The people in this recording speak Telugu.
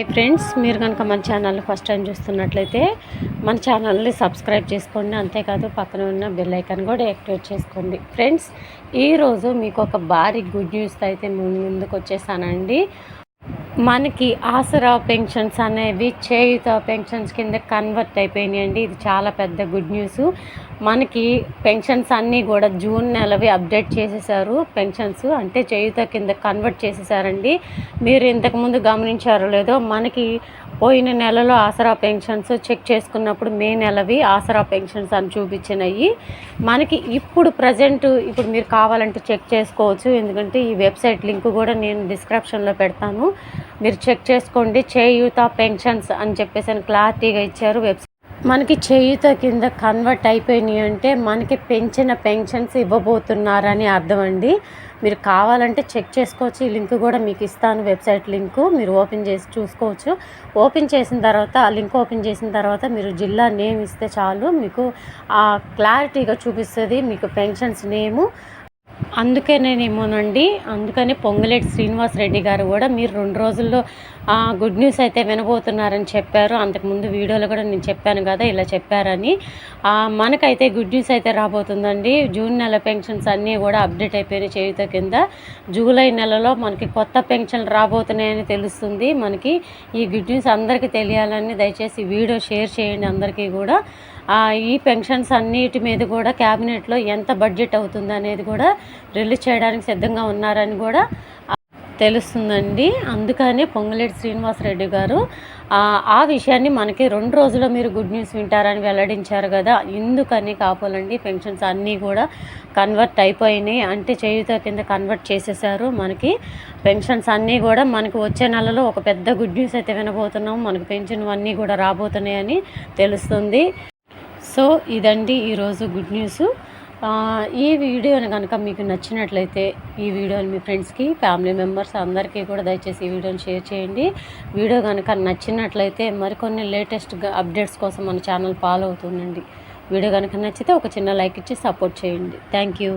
హాయ్ ఫ్రెండ్స్ మీరు కనుక మన ఛానల్ ఫస్ట్ టైం చూస్తున్నట్లయితే మన ఛానల్ని సబ్స్క్రైబ్ చేసుకోండి. అంతేకాదు పక్కన ఉన్న బెల్ ఐకాన్ కూడా యాక్టివేట్ చేసుకోండి. ఫ్రెండ్స్ ఈరోజు మీకు ఒక భారీ గుడ్ న్యూస్ అయితే ముందుకు వచ్చేసానండి మనకి ఆసరా పెన్షన్స్ అనేవి చేయుత పెన్షన్స్ కింద కన్వర్ట్ అయిపోయినాయండి. ఇది చాలా పెద్ద గుడ్ న్యూస్ మనకి పెన్షన్స్ అన్నీ కూడా జూన్ నెలవి అప్డేట్ చేసేసారు పెన్షన్స్. అంటే చేయుత కింద కన్వర్ట్ చేసేసారండి. మీరు ఇంతకుముందు గమనించారో లేదో మనకి పోయిన నెలలో ఆసరా పెన్షన్స్ చెక్ చేసుకున్నప్పుడు మే నెలవి ఆసరా పెన్షన్స్ అని చూపించినాయి. మనకి ఇప్పుడు ప్రజెంట్ ఇప్పుడు మీరు కావాలంటే చెక్ చేసుకోవచ్చు. ఎందుకంటే ఈ వెబ్సైట్ లింక్ కూడా నేను డిస్క్రిప్షన్లో పెడతాను. మీరు చెక్ చేసుకోండి. చేయూత పెన్షన్స్ అని చెప్పేసి అని క్లారిటీగా ఇచ్చారు వెబ్సైట్. మనకి చేయూత కింద కన్వర్ట్ అయిపోయినాయి అంటే మనకి పెంచిన పెన్షన్స్ ఇవ్వబోతున్నారని అర్థం అండి. మీరు కావాలంటే చెక్ చేసుకోవచ్చు. ఈ లింక్ కూడా మీకు ఇస్తాను వెబ్సైట్ లింకు. మీరు ఓపెన్ చేసి చూసుకోవచ్చు. ఓపెన్ చేసిన తర్వాత ఆ లింక్ ఓపెన్ చేసిన తర్వాత మీరు జిల్లా నేమ్ ఇస్తే చాలు. మీకు క్లారిటీగా చూపిస్తుంది మీకు పెన్షన్స్ నేము. అందుకేనేమోనండి అందుకని పొంగులేటి శ్రీనివాస్ రెడ్డి గారు కూడా మీరు రెండు రోజుల్లో గుడ్ న్యూస్ అయితే వినబోతున్నారని చెప్పారు. అంతకుముందు వీడియోలో కూడా నేను చెప్పాను కదా ఇలా చెప్పారని. మనకైతే గుడ్ న్యూస్ అయితే రాబోతుందండి. జూన్ నెల పెన్షన్స్ అన్నీ కూడా అప్డేట్ అయిపోయినాయి చేయుత కింద. జూలై నెలలో మనకి కొత్త పెన్షన్లు రాబోతున్నాయని తెలుస్తుంది. మనకి ఈ గుడ్ న్యూస్ అందరికీ తెలియాలని దయచేసి వీడియో షేర్ చేయండి అందరికీ కూడా. ఈ పెన్షన్స్ అన్నిటి మీద కూడా క్యాబినెట్లో ఎంత బడ్జెట్ అవుతుంది అనేది కూడా రిలీజ్ చేయడానికి సిద్ధంగా ఉన్నారని కూడా తెలుస్తుందండి. అందుకనే పొంగులేటి శ్రీనివాసరెడ్డి గారు ఆ విషయాన్ని మనకి రెండు రోజుల్లో మీరు గుడ్ న్యూస్ వింటారని వెల్లడించారు కదా. ఎందుకని కాపోలండి పెన్షన్స్ అన్నీ కూడా కన్వర్ట్ అయిపోయినాయి. అంటే చేయుత కింద కన్వర్ట్ చేసేసారు మనకి. పెన్షన్స్ అన్నీ కూడా మనకు వచ్చే నెలలో ఒక పెద్ద గుడ్ న్యూస్ అయితే వినబోతున్నాం. మనకు పెన్షన్ అన్నీ కూడా రాబోతున్నాయని తెలుస్తుంది. సో ఇదండి ఈరోజు గుడ్ న్యూస్. ఈ వీడియోని కనుక మీకు నచ్చినట్లయితే ఈ వీడియోని మీ ఫ్రెండ్స్కి ఫ్యామిలీ మెంబర్స్ అందరికీ కూడా దయచేసి ఈ వీడియోని షేర్ చేయండి. వీడియో కనుక నచ్చినట్లయితే మరికొన్ని లేటెస్ట్ అప్డేట్స్ కోసం మన ఛానల్ ఫాలో అవుతుండండి. వీడియో కనుక నచ్చితే ఒక చిన్న లైక్ ఇచ్చి సపోర్ట్ చేయండి. Thank you.